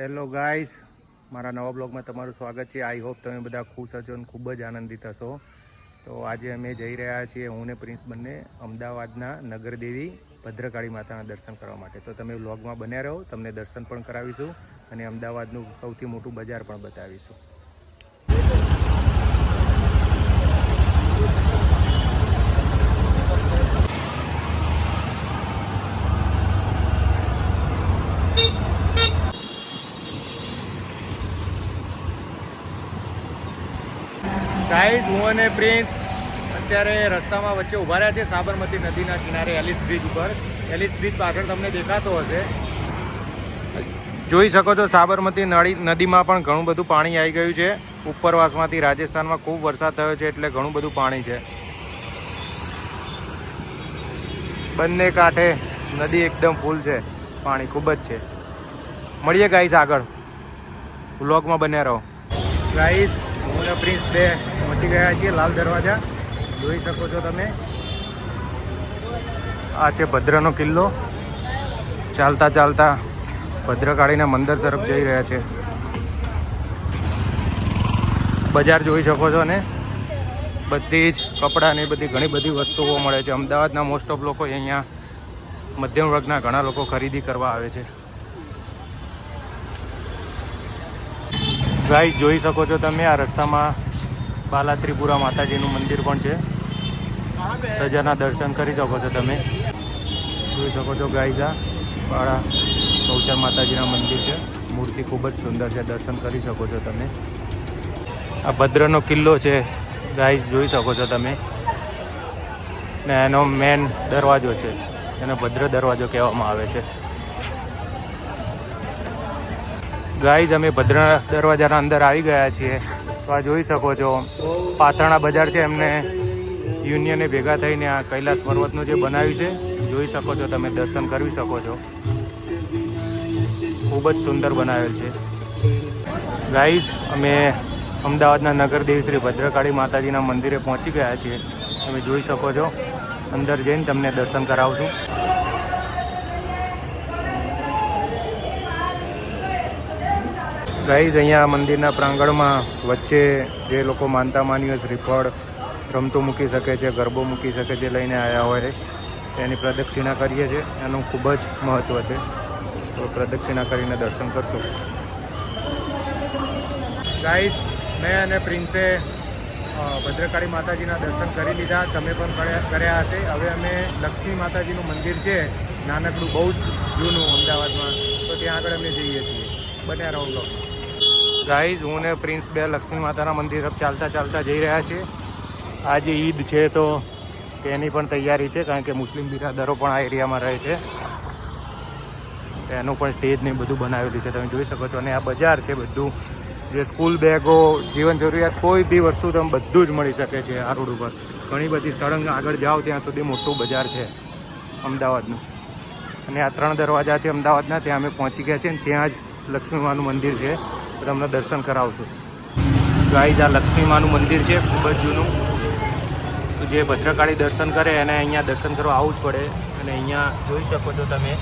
Hello guys મારા નવા બ્લોગમાં તમારું સ્વાગત છે. આઈ હોપ તમે બધા ખુશ હશો અને ખૂબ જ આનંદિત હશો. તો આજે અમે જઈ રહ્યા છીએ, હું ને પ્રિન્સ બંને, અમદાવાદના નગરદેવી ભદ્રકાળી માતાના દર્શન કરવા માટે. તો તમે વ્લોગમાં બન્યા રહો, તમને દર્શન પણ કરાવીશું અને અમદાવાદનું સૌથી મોટું બજાર પણ બતાવીશું. ગાઈઝ, હું અને પ્રિન્સ અત્યારે રસ્તામાં વચ્ચે ઊભા રહ્યા છે સાબરમતી નદીના કિનારે, એલિસ બ્રિજ ઉપર. એલિસ બ્રિજ પાછળ તમને દેખાતો હશે. જોઈ શકો છો, સાબરમતી નળી નદીમાં પણ ઘણું બધું પાણી આવી ગયું છે. ઉપરવાસમાંથી રાજસ્થાનમાં ખૂબ વરસાદ થયો છે, એટલે ઘણું બધું પાણી છે. બંને કાંઠે નદી એકદમ ફૂલ છે. પાણી ખૂબ જ છે. મળીએ ગાઈસ આગળ. વ્લોગમાં બન્યા રહો. ગાઈસ હું પ્રિન્સ બે પહોંચી ગયા છીએ લાલ દરવાજા. જોઈ શકો છો તમે. આ છે ભદ્રનો કિલ્લો. ચાલતા ચાલતા ભદ્રકાળીના મંદિર તરફ જઈ રહ્યા છે. બજાર જોઈ શકો છો ને? બધી જ કપડાની બધી ઘણી બધી વસ્તુઓ મળે છે. અમદાવાદના મોસ્ટ ઓફ લોકો અહીંયા મધ્યમ વર્ગના ઘણા લોકો ખરીદી કરવા આવે છે. ગાઈસ જોઈ શકો છો તમે આ રસ્તામાં બાલા ત્રિપુરા માતાજીનું મંદિર પણ છે. સજાના દર્શન કરી શકો છો તમે. જોઈ શકો છો ગાઈસ બાળા ગૌચર માતાજીના મંદિર છે. મૂર્તિ ખૂબ જ સુંદર છે. દર્શન કરી શકો છો તમે. આ ભદ્રનો કિલ્લો છે. ગાઈસ જોઈ શકો છો તમે. ને એનો મેન દરવાજો છે. એને ભદ્ર દરવાજો કહેવામાં આવે છે. ગાઈઝ, અમે ભદ્ર દરવાજાના અંદર આવી ગયા છીએ. તો આ જોઈ શકો છો, પાથરણા બજાર છે એમને. યુનિયને ભેગા થઈને આ કૈલાસ પર્વતનું જે બનાવ્યું છે, જોઈ શકો છો તમે, દર્શન કરી શકો છો. ખૂબ જ સુંદર બનાવેલ છે. ગાઈઝ, અમે અમદાવાદના નગરદેવી શ્રી ભદ્રકાળી માતાજીના મંદિરે પહોંચી ગયા છીએ. તમે જોઈ શકો છો, અંદર જઈને તમને દર્શન કરાવશું ગાઈઝ, અહીંયા મંદિરના પ્રાંગણમાં વચ્ચે જે લોકો માનતા માનીઓ શ્રીફળ રમતું મૂકી શકે છે, ગરબો મૂકી શકે છે લઈને આવ્યા હોય તેની પ્રદક્ષિણા કરીએ છીએ. એનું ખૂબ જ મહત્ત્વ છે. તો પ્રદક્ષિણા કરીને દર્શન કરશું. ગાઈઝ, મેં અને પ્રિન્સે ભદ્રકાળી માતાજીના દર્શન કરી લીધા. તમે પણ કર્યા- હશે. હવે અમે લક્ષ્મી માતાજીનું મંદિર છે, નાનકડું બહુ જ જૂનું અમદાવાદમાં. તો ત્યાં આગળ અમે જઈએ છીએ. બન્યા રહો બ્લોગ ગાઈઝ, હું ને પ્રિન્સ બે લક્ષ્મી માતાના મંદિર તરફ ચાલતા ચાલતા જઈ રહ્યા છીએ. આજે ઈદ છે તો તેની પણ તૈયારી છે, કારણ કે મુસ્લિમ બિરાદરો પણ આ એરિયામાં રહે છે. એનું પણ સ્ટેજ ને બધું બનાવેલું છે, તમે જોઈ શકો છો. અને આ બજાર છે બધું. જે સ્કૂલ બેગો, જીવન જરૂરિયાત કોઈ બી વસ્તુ તમે બધું જ મળી શકે છે આ રોડ ઉપર. ઘણી બધી સળંગ આગળ જાઓ ત્યાં સુધી મોટું બજાર છે, અમદાવાદનું. અને આ ત્રણ દરવાજા છે અમદાવાદના, ત્યાં અમે પહોંચી ગયા છીએ અને ત્યાં જ લક્ષ્મી માનું મંદિર છે. તમને દર્શન કરાવશું ગાઈઝ આ લક્ષ્મી માનું મંદિર છે, ખૂબ જ જૂનું. તો જે ભદ્રકાળી દર્શન કરે એને અહીંયા દર્શન કરવા આવવું જ પડે. અને અહીંયા જોઈ શકો છો તમે,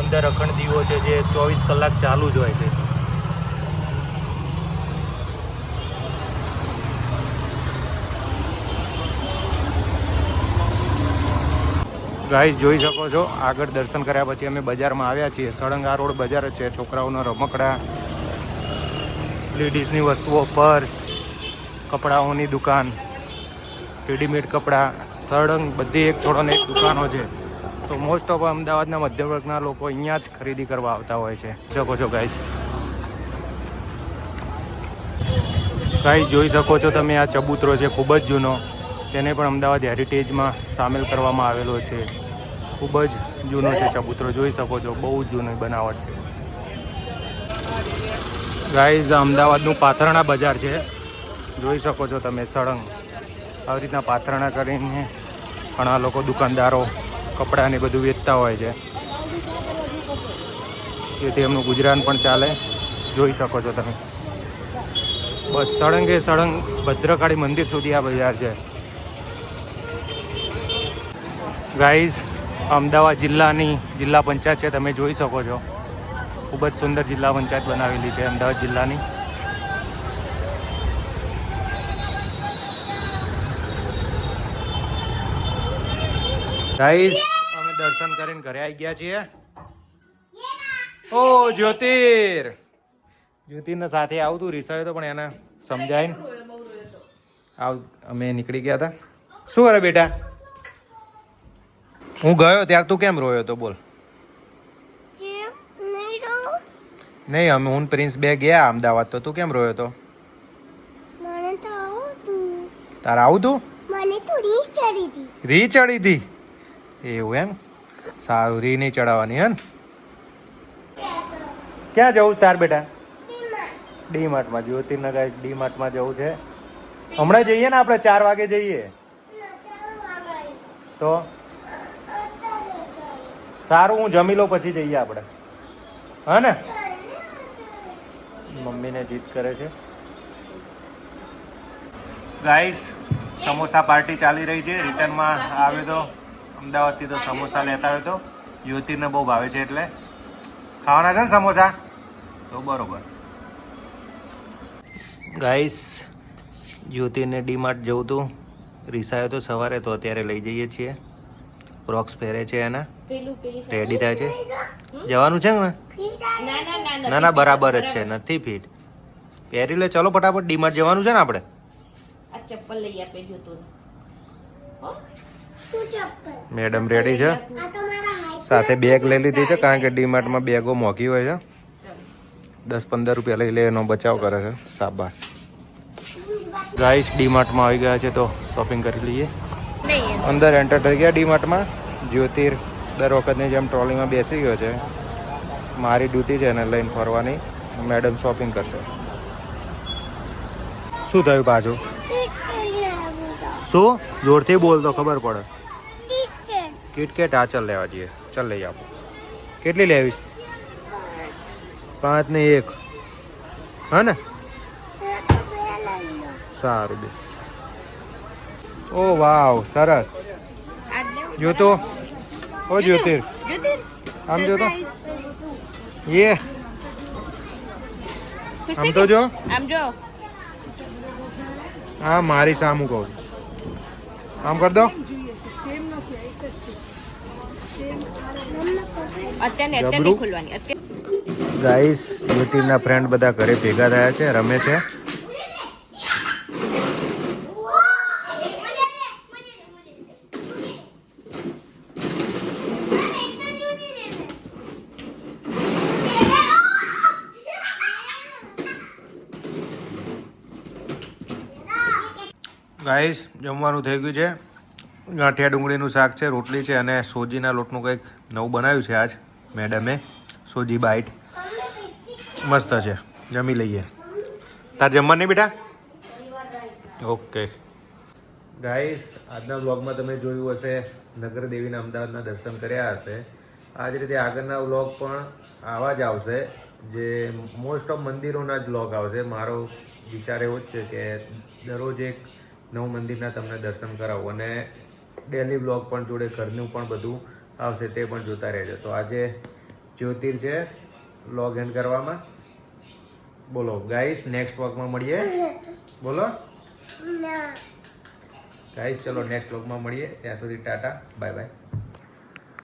અંદર અખંડ દીવો છે જે ચોવીસ કલાક ચાલુ જ હોય છે. ગાઈઝ જોઈ શકો છો, આગળ દર્શન કર્યા પછી અમે બજારમાં આવ્યા છીએ. સળંગા રોડ બજાર છે, છોકરાઓના રમકડા લેડીઝની વસ્તુઓ, પર્સ, કપડાઓની દુકાન, રેડીમેડ કપડાં, સળંગ, બધી એક છોડોને એક દુકાનો છે. તો મોસ્ટ ઓફ અમદાવાદના મધ્યવર્ગના લોકો અહીંયા જ ખરીદી કરવા આવતા હોય છે. શકો છો ગાઈસ ગાઈસ જોઈ શકો છો તમે આ ચબૂતરો છે, ખૂબ જ જૂનો. તેને પણ અમદાવાદ હેરિટેજમાં સામેલ કરવામાં આવેલો છે. ખૂબ જ જૂનો છે ચબૂતરો. જોઈ શકો છો, બહુ જૂની બનાવટ છે. ગાઈઝ અમદાવાદનું પાથરણા બજાર છે. જોઈ શકો છો તમે સળંગ. આવી રીતના પાથરણા કરીને ઘણા લોકો દુકાનદારો કપડાને બધું વેચતા હોય છે. જેથી એમનું ગુજરાન પણ ચાલે. જોઈ શકો છો તમે. બસ સળંગે સળંગ ભદ્રકાળી મંદિર સુધી આ બજાર છે. ગાઈઝ અમદાવાદ જિલ્લાની જિલ્લા પંચાયત છે. તમે જોઈ શકો છો. ખૂબ જ સુંદર જિલ્લા પંચાયત બનાવેલી છે, અમદાવાદ જિલ્લાની. ગાઈસ અમે દર્શન કરીને ઘરે આવી ગયા છીએ. ઓ, જ્યોતિર! જ્યોતિરને સાથે આવતું રિસાયો તો પણ એને સમજાય આવ, અમે નીકળી ગયા હતા. શું કરે બેટા? હું ગયો, ત્યારે તું કેમ રોયો હતો? બોલ. નહીં અમે હું પ્રિન્સ બે ગયા અમદાવાદ. તો તું કેમ રોયો તો? મને તો આવતું. તારે આવું તું મને તો રી ચડી હતી રી ચડી હતી એવું એમ? સારું રી નહીં ચડાવવાની હે ક્યાં જવું તાર બેટા? ડી માર્ટમાં જ્યોતિર્નગર ડી માર્ટમાં જવું છે. હમણાં જઈએ ને આપણે ચાર વાગે જઈએ. તો? સારું હું જમી લઉં પછી જઈએ આપણે. હા ને? મમ્મીને જીત કરે છે. ગાઈસ સમોસા પાર્ટી ચાલી રહી છે. રિટર્નમાં આવે તો, અમદાવાદથી તો સમોસા લેતા હોય તો, યુવતીને બહુ ભાવે છે એટલે. ખાવાના છે ને સમોસા? તો બરોબર. ગાઈસ જ્યોતિને ડીમાર્ટ જવું હતું. રીસાયો તો સવારે તો અત્યારે લઈ જઈએ છીએ. ક્રોક્સ પહેરે છે એના. રેડી થાય છે? જવાનું છે ને ના ના ના ના ના બરાબર જ છે નથી ફીટ. પહેરી લે ચલો ફટાફટ ડીમાર્ટ જવાનું છે ને આપણે? ચપ્પલ લઈ આપે જોતું હો? મેડમ રેડી છે? આ તો મારા હાઈટ સાથે બેગ લઈ લીધી છે કારણ કે ડીમાર્ટમાં બેગો મોંઘી હોય છે. દસ પંદર રૂપિયા લઈ લે એનો બચાવ કરે છે. સાબાસ ગાઈસ ડીમાર્ટમાં આવી ગયા છે તો શોપિંગ કરી લઈએ. અંદર એન્ટર થઈ ગયા ડીમાર્ટમાં જ્યોતિર દર વખતની જેમ ટ્રોલીમાં બેસી ગયો છે. મારી ડ્યુટી છે એને લઈને ફરવાની. મેડમ શોપિંગ કરશે. શું થયું પાછું? શું? જોરથી બોલ તો ખબર પડે. કિટકેટ આ ચાલ લેવા જઈએ. ચાલ લઈ આપો કેટલી લેવી? પાંચ ને એક. હા ને? સારું બે. ઓ વાવ સરસ. જોતો ઓ જ્યોતિર. આમ જોતો Surprise. આમ તો? જો. આમ જો. હા મારી સામું કહું છું. આમ કર દો. ગાઈસ જ્યોતિરના ફ્રેન્ડ બધા ઘરે ભેગા થયા છે રમે છે. ગાઈસ, જમવાનું થઈ ગયું છે. ગાંઠિયા ડુંગળીનું શાક છે, રોટલી છે અને સોજીના લોટનું કંઈક નવું બનાવ્યું છે આજ મેડમે. સોજી બાઈટ. મસ્ત છે. જમી લઈએ. તાર જમવા નહીં બેટા? ઓકે. ગાઈસ, આજના બ્લોગમાં તમે જોયું હશે નગર દેવીના અમદાવાદના દર્શન કર્યા હશે. આ જ રીતે આગળના વ્લોગ પણ આવા જ આવશે, જે મોસ્ટ ઓફ મંદિરોના જ બ્લોગ આવશે. મારો વિચાર એવો જ છે કે દરરોજ એક નવું મંદિરના તમને દર્શન કરાવું. અને ડેલી બ્લોગ પણ જોડે ઘરનું પણ બધું આવશે તે પણ જોતા રહેજો. તો આજે જ્યોતિર છે લોગ એન્ડ કરવામાં. બોલો ગાઈસ નેક્સ્ટ વ્લોગમાં મળીએ? બોલો. ગાઈસ ચલો નેક્સ્ટ વ્લોગમાં મળીએ. ત્યાં સુધી ટાટા બાય બાય